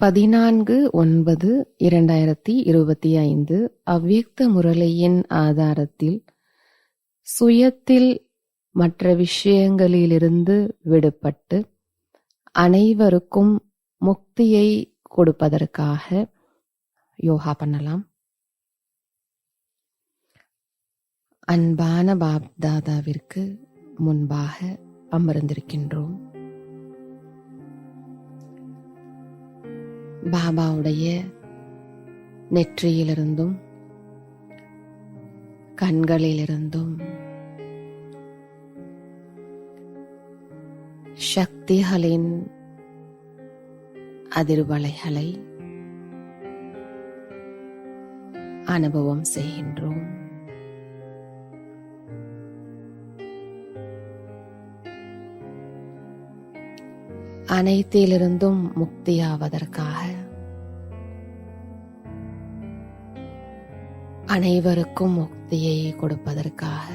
பதினான்கு ஒன்பது இரண்டாயிரத்தி இருபத்தி ஐந்து அவ்வியக்த முரளியின் ஆதாரத்தில் சுயத்தில் மற்ற விஷயங்களிலிருந்து விடுபட்டு அனைவருக்கும் முக்தியை கொடுப்பதற்காக யோகா பண்ணலாம். அன்பான பாப்தாதாவிற்கு முன்பாக அமர்ந்திருக்கின்றோம். பாபாவுடைய நெற்றியிலிருந்தும் கண்களிலிருந்தும் சக்திகளின் அதிர்வலைகளை அனுபவம் செய்கின்றோம். அனைத்திலிருந்தும் முக்தியாவதற்காக. அனைவருக்கும் முக்தியை கொடுப்பதற்காக.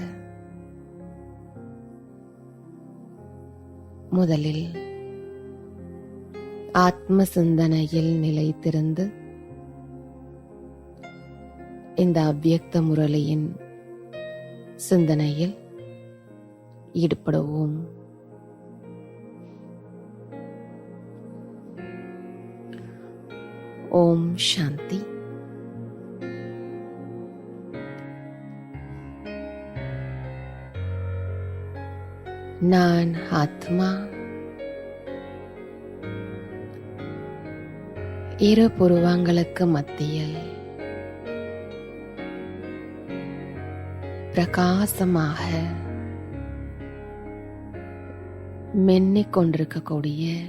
முதலில் ஆத்ம சிந்தனையில் நிலைத்திருந்து இந்த அவ்வியக்த முரளியின் சிந்தனையில் ஈடுபடுவோம். ஓம் சாந்தி. நான் ஆத்மா. இரு புருவங்களுக்கு மத்தியில் பிரகாசமாக மென்னிக் கொண்டிருக்கக்கூடிய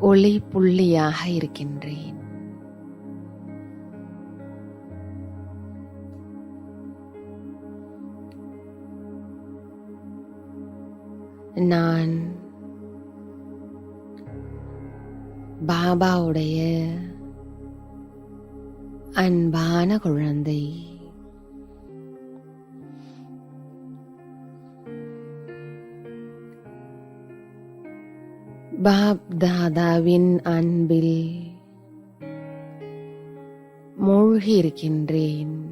ஒளி புள்ளியாக இருக்கின்றேன். நான் பாபாவுடைய அன்பான குழந்தை. பாப் தாதாவின் அன்பில் மூழ்கியிருக்கின்றேன்.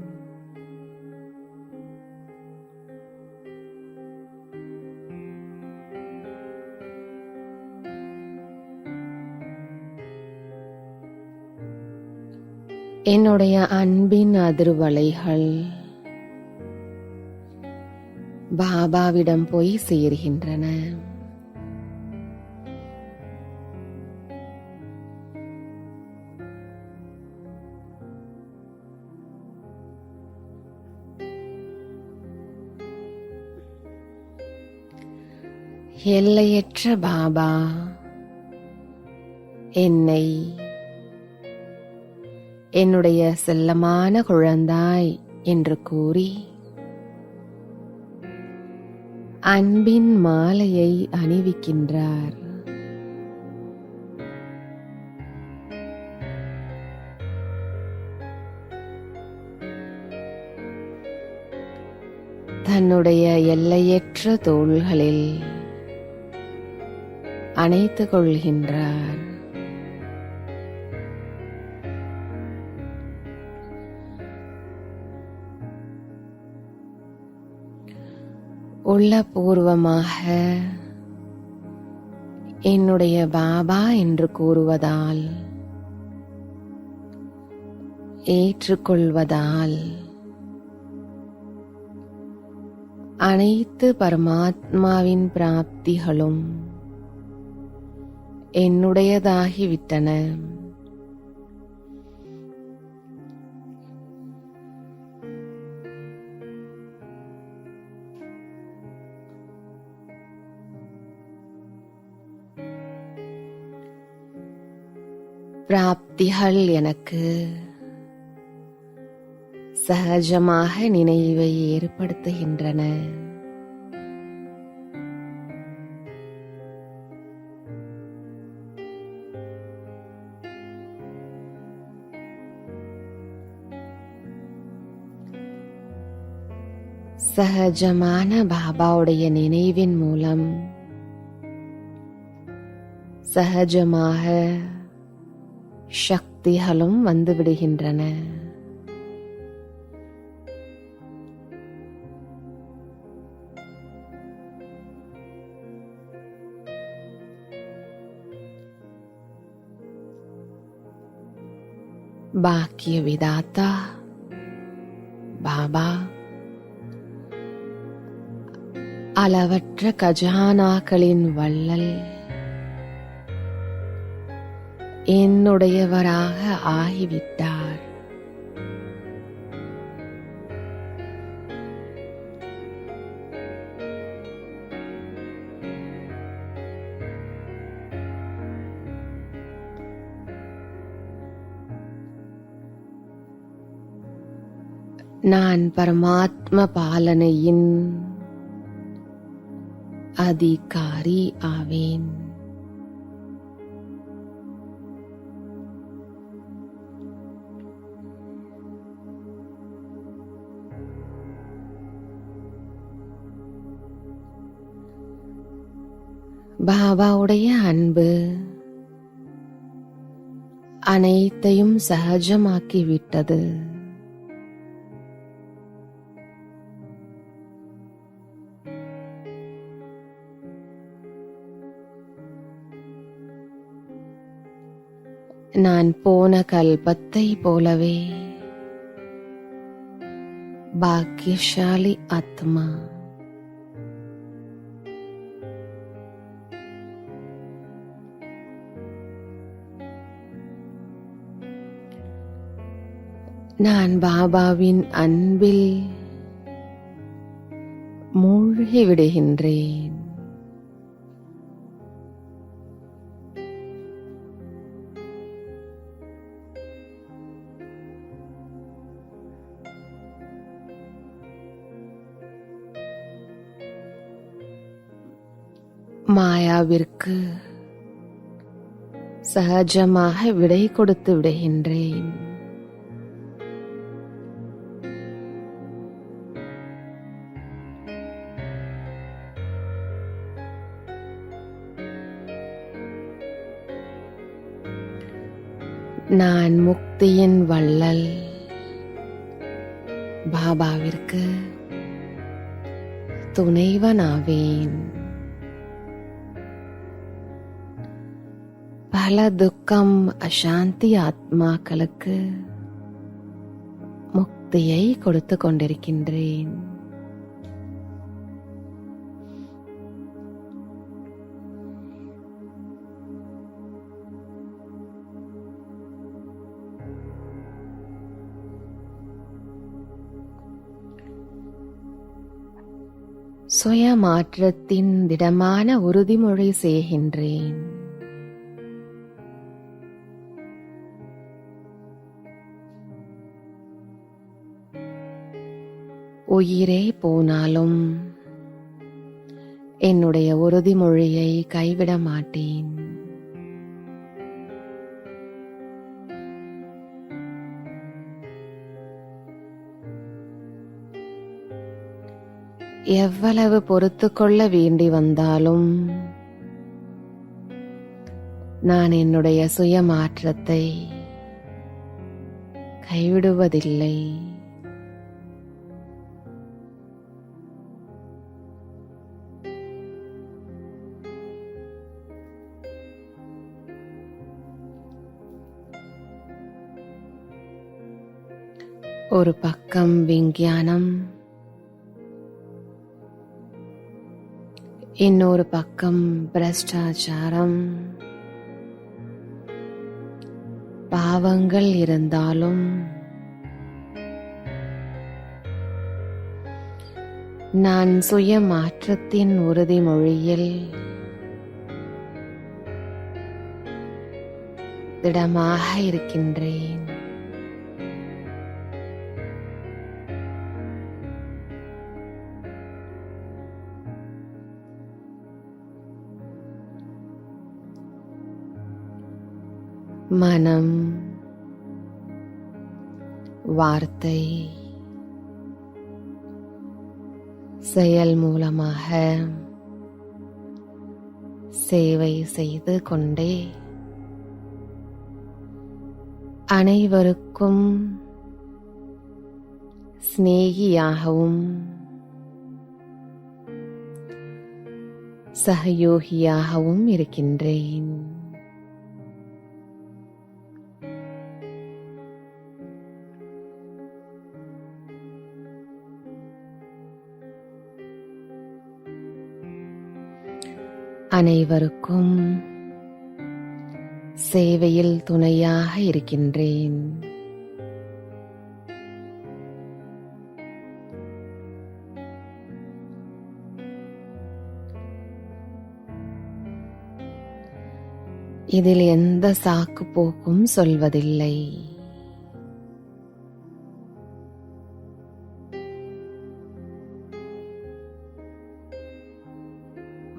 என்னுடைய அன்பின் அதிர்வலைகள் பாபாவிடம் போய் சேர்கின்றன. எல்லையற்ற பாபா என்னை என்னுடைய செல்லமான குழந்தாய் என்று கூறி அன்பின் மாலையை அணிவிக்கின்றார். தன்னுடைய எல்லையற்ற தோள்களில் அணைத்துக் கொள்கின்றார். உள்ளபூர்வமாக என்னுடைய பாபா என்று கூறுவதால் ஏற்றுக்கொள்வதால் அனைத்து பரமாத்மாவின் பிராப்திகளும் என்னுடையதாகிவிட்டன பிராப்திகள் எனக்கு சகஜமாக நினைவை ஏற்படுத்துகின்றன. சகஜமான பாபாவுடைய நினைவின் மூலம் சகஜமாக சக்திகளும் வந்துவிடுகின்றன பாக்கிய விதாத்தா பாபா அளவற்ற கஜானாக்களின் வள்ளல். என்னுடையவராக ஆகிவிட்டார். நான் பரமாத்ம பாலனையின் அதிகாரி ஆவேன் பாபாவுடைய அன்பு அனைத்தையும் சகஜமாக்கி நான் போன கல்பத்தை போலவே. பாக்கியசாலி ஆத்மா. நான் பாபாவின் அன்பில் மூழ்கி விடுகின்றேன் மாயாவிற்கு சகஜமாக விடை கொடுத்து விடுகின்றேன். நான் முக்தியின் வள்ளல் பாபாவிற்கு துணைவனாவேன். பல துக்கம் அசாந்தி ஆத்மாக்களுக்கு முக்தியை கொடுத்து கொண்டிருக்கின்றேன். சுய மாற்றத்தின் திடமான உறுதிமொழி செய்கின்றேன். உயிரே போனாலும் என்னுடைய உறுதிமொழியை கைவிட மாட்டேன். எவ்வளவு பொறுத்து கொள்ள வேண்டி வந்தாலும் நான் என்னுடைய சுயமாற்றத்தை கைவிடுவதில்லை. ஒரு பக்கம் விஞ்ஞானம் இன்னொரு பக்கம் பிரஷ்டாச்சாரம். பாவங்கள் இருந்தாலும் நான் சுய மாற்றத்தின் உறுதிமொழியில் திடமாக இருக்கின்றேன். மனம் வார்த்தை செயல் மூலமாக சேவை செய்து கொண்டே அனைவருக்கும் சிநேகியாகவும் சகயோகியாகவும் இருக்கின்றேன். அனைவருக்கும் சேவையில் துணையாக இருக்கின்றேன். இதில் எந்த சாக்கு போக்கும் சொல்வதில்லை.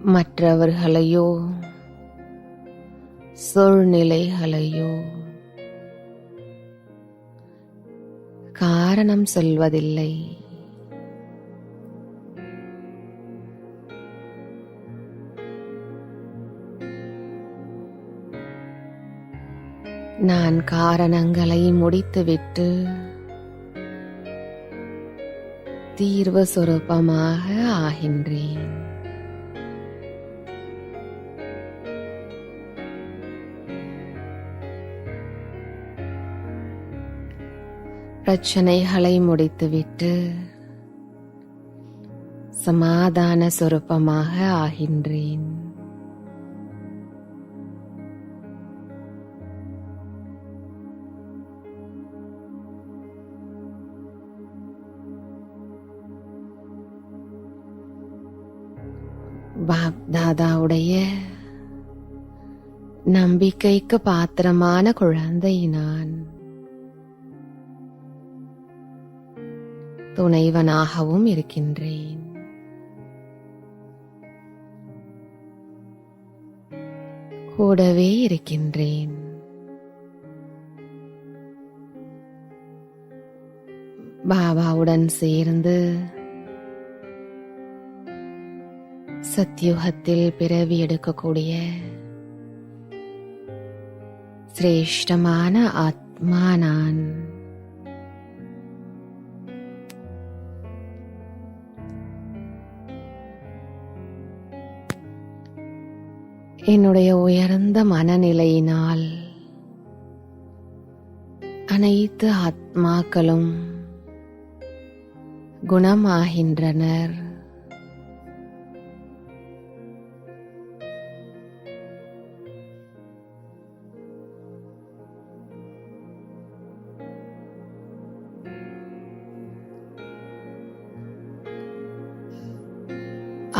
மற்றவர்களையோ சூழ்நிலைகளையோ காரணம் சொல்வதில்லை. நான் காரணங்களை முடித்துவிட்டு தீர்வு சுரூபமாக ஆகின்றேன். பிரச்சனைகளை முடித்துவிட்டு சமாதான சொரூபமாக ஆகின்றேன். பாப்தாதாவுடைய நம்பிக்கைக்கு பாத்திரமான குழந்தை நான். துணைவனாகவும் இருக்கின்றேன். கூடவே இருக்கின்றேன். பாபாவுடன் சேர்ந்து சத்யுகத்தில் பிறவி எடுக்கக்கூடிய சிரேஷ்டமான ஆத்மா நான். என்னுடைய உயர்ந்த மனநிலையினால் அனைத்து ஆத்மாக்களும் குணமாகின்றனர்.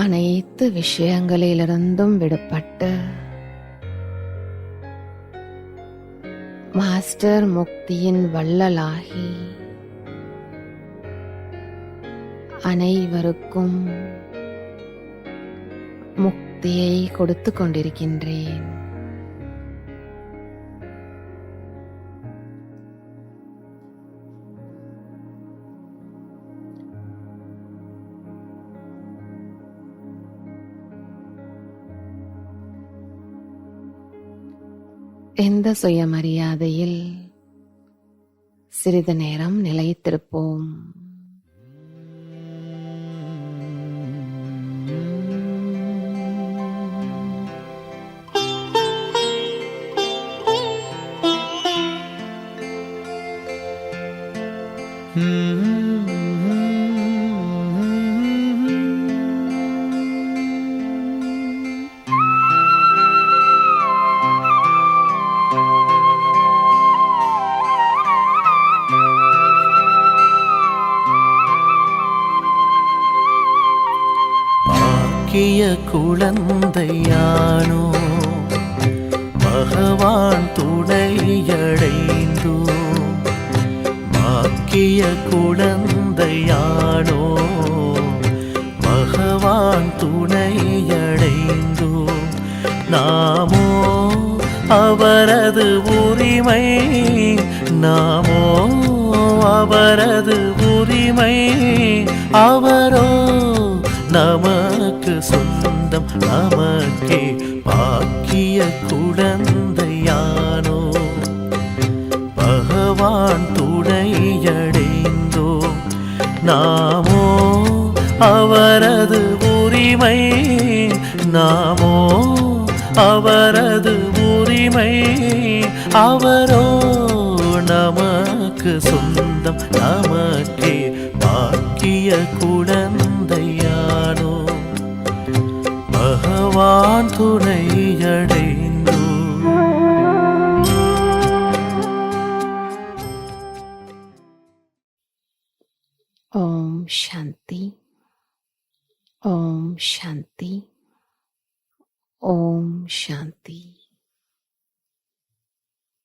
அனைத்து விஷயங்களிலிருந்தும் விடுபட்டு மாஸ்டர் முக்தியின் வள்ளலாகி அனைவருக்கும் முக்தியை கொடுத்து கொண்டிருக்கின்றேன். எந்த சுயமரியாதையில் சிறிது நேரம் நிலைத்திருப்போம்? குழந்தையானோ? பகவான் துணையடைந்தோ? பாக்கிய குழந்தையானோ? பகவான் துணையடைந்தோ? நாமோ அவரது உரிமை நாமோ அவரது உரிமை அவரோ நமக்கு சொந்தம் நமக்கே பாக்கிய குழந்தையானோ? பகவான் துணையடைந்தோம் நாமோ அவரது உரிமை நாமோ அவரது உரிமை அவரோ நமக்கு சொந்தம் ஓம் சாந்தி ஓம் சாந்தி